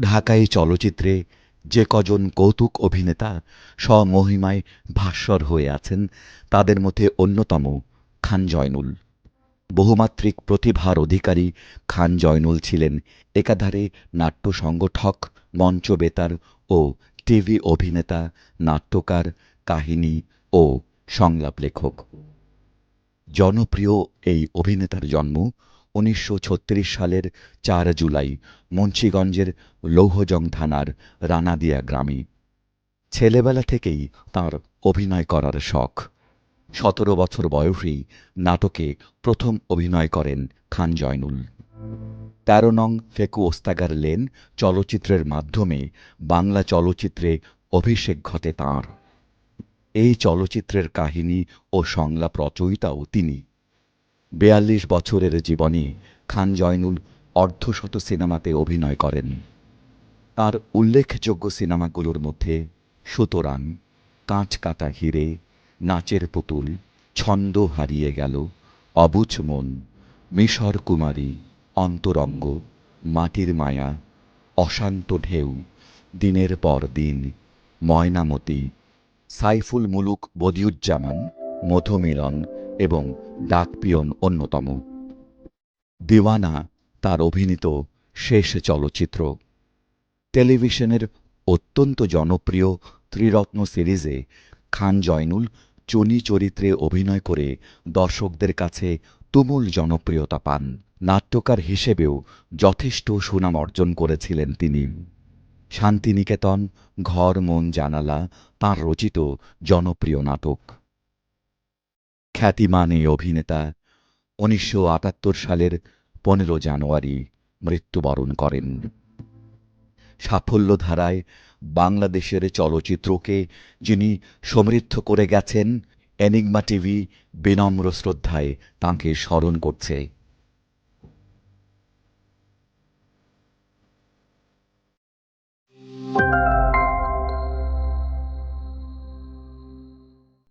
ঢাকাই চলচ্চিত্রে যে কজন কৌতুক অভিনেতা স্বমহিমায় ভাস্বর হয়ে আছেন, তাদের মধ্যে অন্যতম খান জয়নুল। বহুমাত্রিক প্রতিভার অধিকারী খান জয়নুল ছিলেন একাধারে নাট্য সংগঠক মঞ্চ বেতার ও টিভি অভিনেতা, নাট্যকার, কাহিনী ও সংলাপ লেখক। জনপ্রিয় এই অভিনেতার জন্ম উনিশশো ছত্রিশ সালের চার জুলাই মুন্সীগঞ্জের লৌহজং থানার রানাদিয়া গ্রামে। ছেলেবেলা থেকেই তার অভিনয় করার শখ। সতেরো বছর বয়সেই নাটকে প্রথম অভিনয় করেন খান জয়নুল। তেরো নং ফেকু ওস্তাগার লেন চলচ্চিত্রের মাধ্যমে বাংলা চলচ্চিত্রে অভিষেক ঘটে তাঁর। এই চলচ্চিত্রের কাহিনী ও সংলাপ রচয়িতাও তিনি। বেয়াল্লিশ বছরের জীবনে খান জয়নুল অর্ধশত সিনেমাতে অভিনয় করেন। তার উল্লেখযোগ্য সিনেমাগুলোর মধ্যে সুতরাং, কাঁচ কাটা হিরে, নাচের পুতুল, ছন্দ হারিয়ে গেল, অবুঝ মন, মিশর কুমারী, অন্তরঙ্গ, মাটির মায়া, অশান্ত ঢেউ, দিনের পর দিন, ময়নামতি, সাইফুল মুলুক বদিউজ্জামান, মধুমিলন এবং ডাকপিয়ন অন্যতম। দিওয়ানা তার অভিনীত শেষ চলচ্চিত্র। টেলিভিশনের অত্যন্ত জনপ্রিয় ত্রিরত্ন সিরিজে খান জয়নুল চুনি চরিত্রে অভিনয় করে দর্শকদের কাছে তুমুল জনপ্রিয়তা পান। নাট্যকার হিসেবেও যথেষ্ট সুনাম অর্জন করেছিলেন তিনি। শান্তিনিকেতন, ঘর, মন, জানালা, তাঁর রচিত জনপ্রিয় নাটক। খ্যাতিমান এই অভিনেতা উনিশশো আটাত্তর সালের পনেরো জানুয়ারি মৃত্যুবরণ করেন। সাফল্য ধারায় বাংলাদেশের চলচ্চিত্রকে যিনি সমৃদ্ধ করে গেছেন, এনিগমা টিভি বিনম্র শ্রদ্ধায় তাঁকে স্মরণ করছে।